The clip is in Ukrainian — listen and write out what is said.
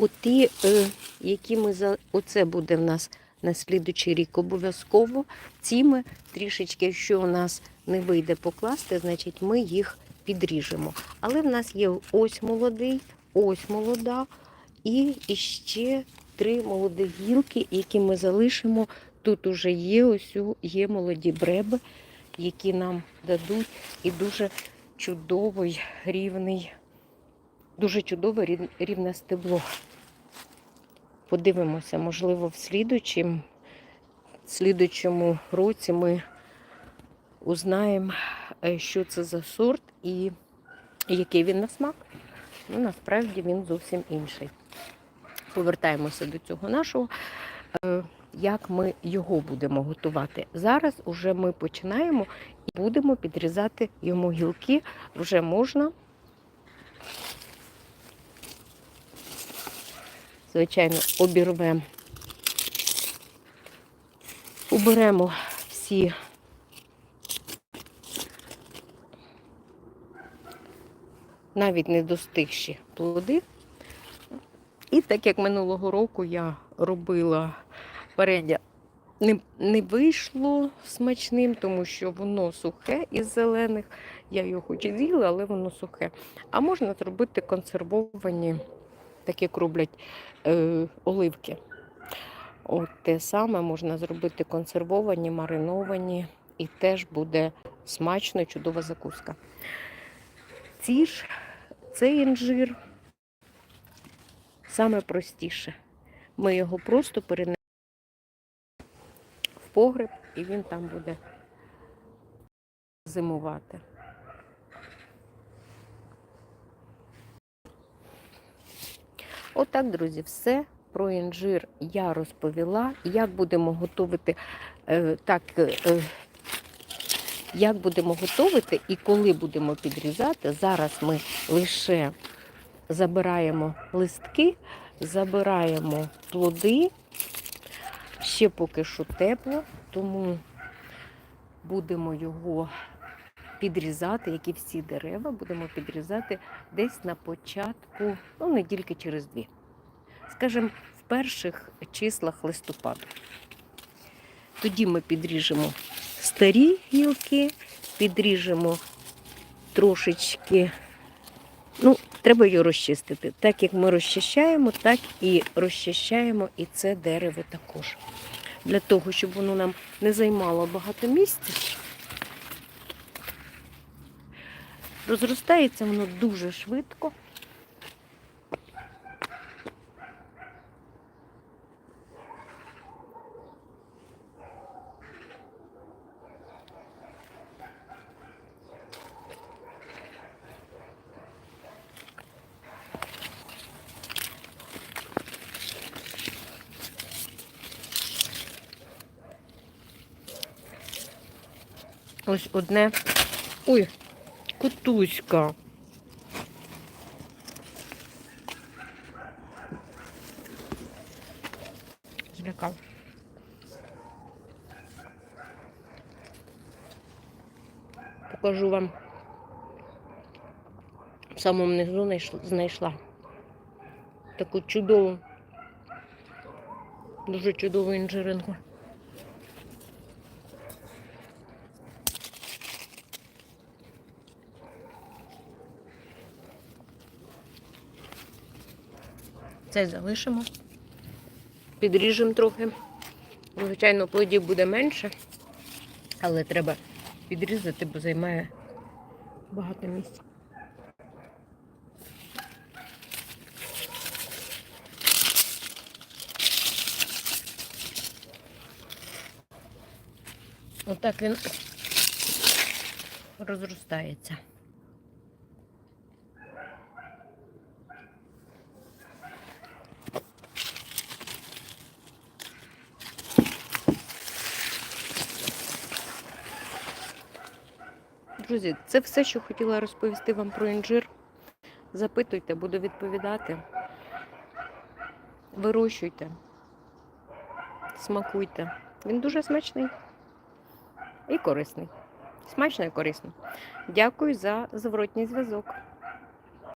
Оті, е, які ми за оце буде в нас на слідучий рік обов'язково. Ці ми трішечки, якщо у нас не вийде покласти, значить ми їх підріжемо. Але в нас є ось молодий, ось молода, і іще три молоді гілки, які ми залишимо. Тут уже є ось є молоді бреби, які нам дадуть і дуже чудовий рівний, дуже чудове рівне стебло. Подивимося, можливо, в слідучому, слідучому році ми узнаємо, е, що це за сорт і який він на смак. Ну, насправді він зовсім інший. Повертаємося до цього нашого, е, як ми його будемо готувати. Зараз уже ми починаємо і будемо підрізати йому гілки. Вже можна. Звичайно, обірвемо. Уберемо всі навіть не достигші плоди. І так як минулого року я робила варення, не, не вийшло смачним, тому що воно сухе із зелених. Я його хоч і з'їла, але воно сухе. А можна зробити консервовані, так як роблять е, оливки. От те саме можна зробити консервовані, мариновані, і теж буде смачно, чудова закуска. Ці ж, цей інжир саме простіше. Ми його просто перенесемо в погреб, і він там буде зимувати. Отак, друзі, все про інжир я розповіла. Як будемо готувати, е, так, е, е, як будемо готувати і коли будемо підрізати. Зараз ми лише забираємо листки, забираємо плоди. Ще поки що тепло, тому будемо його підрізати, як і всі дерева, будемо підрізати десь на початку, ну, недільки через дві. Скажімо, в перших числах листопаду. Тоді ми підріжемо старі гілки, підріжемо трошечки. Ну, треба її розчистити. Так як ми розчищаємо, так і розчищаємо і це дерево також. Для того, щоб воно нам не займало багато місця. Розростається воно дуже швидко. Ось одне. Ой, котуська. Злякав. Покажу вам. В самому низу знайшла таку чудову, дуже чудову інжиринку. Це залишимо. Підріжемо трохи. Звичайно, плодів буде менше, але треба підрізати, бо займає багато місця. Отак він розростається. Друзі, це все, що хотіла розповісти вам про інжир. Запитуйте, буду відповідати. Вирощуйте, смакуйте. Він дуже смачний і корисний. Смачно і корисно. Дякую за зворотній зв'язок.